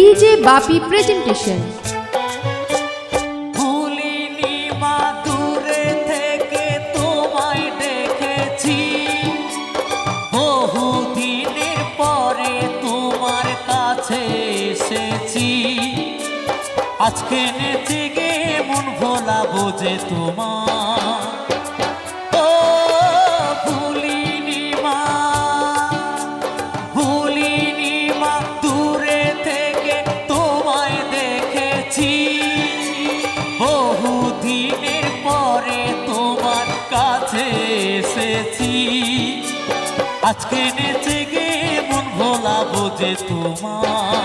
DJ বাপি presentation আজকে নেচে গে মন ভোলা বোঝে তোমার আজকে নেচে গে মন ভোলা বোঝে তোমার।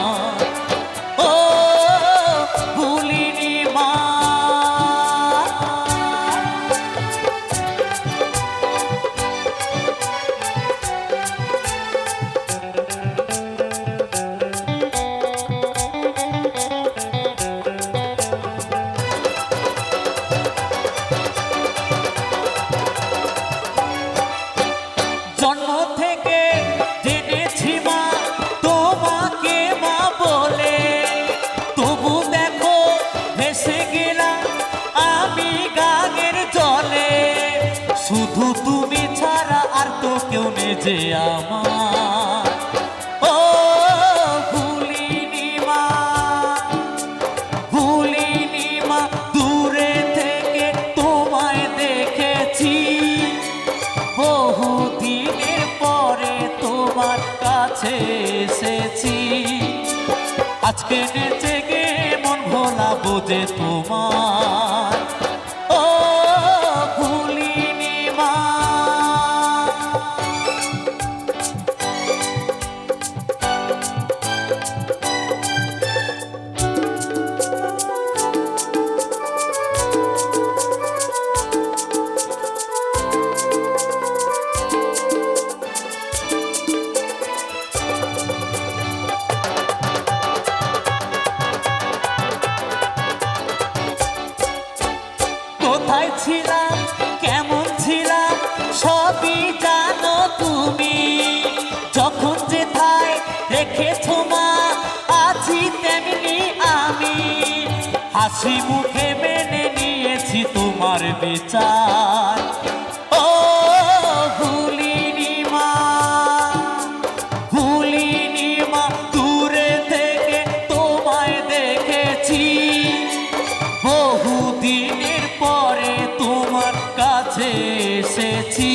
যে আমার। ও, ভুলিনি দূরে থেকে তোমায় দেখেছি। বহুদিনের পরে তোমার কাছে এসেছি। আজকে নেচে গে মন ভোলা বোঝে তোমার। ছিলাম, কেমন ছিলাম, সবই জানো তুমি। যখন যেথায় রেখেছ মা আছি তেমনি আমি। হাসি মুখে মেনে নিয়েছি তোমার বিচার। এসেছি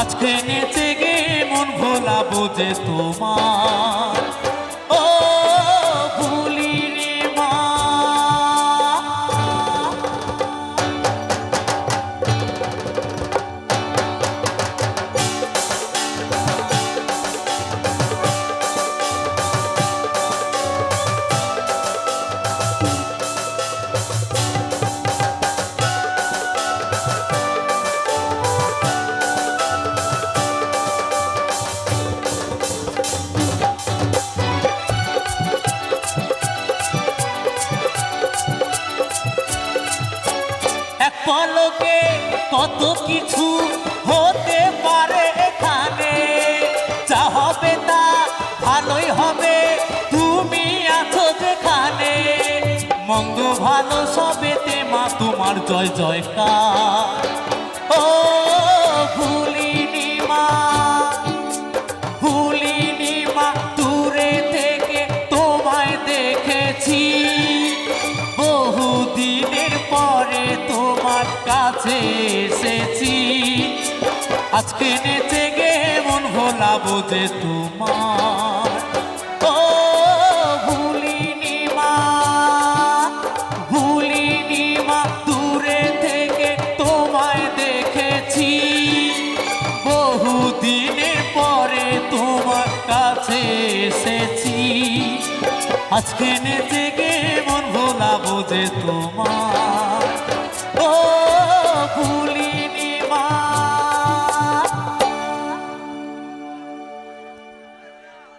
আজকে নেচে গে মন ভোলা বোঝে তোমার। পলকে কত কিছু হতে পারে এখানে? যা হবে তা ভালোই হবে, তুমি আছো যেখানে। মন্দ ভালো সবেতে মা, তোমার জয়, জয়কার। ও কাছে এসেছি। আজকে নেচে গে মন ভোলা বোঝে তোমার। ও ভুলিনি মা ভুলিনি মা, দূরে থেকে তোমায় দেখেছি। বহুদিনের পরে তোমার কাছে এসেছি। আজকে নেচে গে মন ভোলা বোঝে তোমার।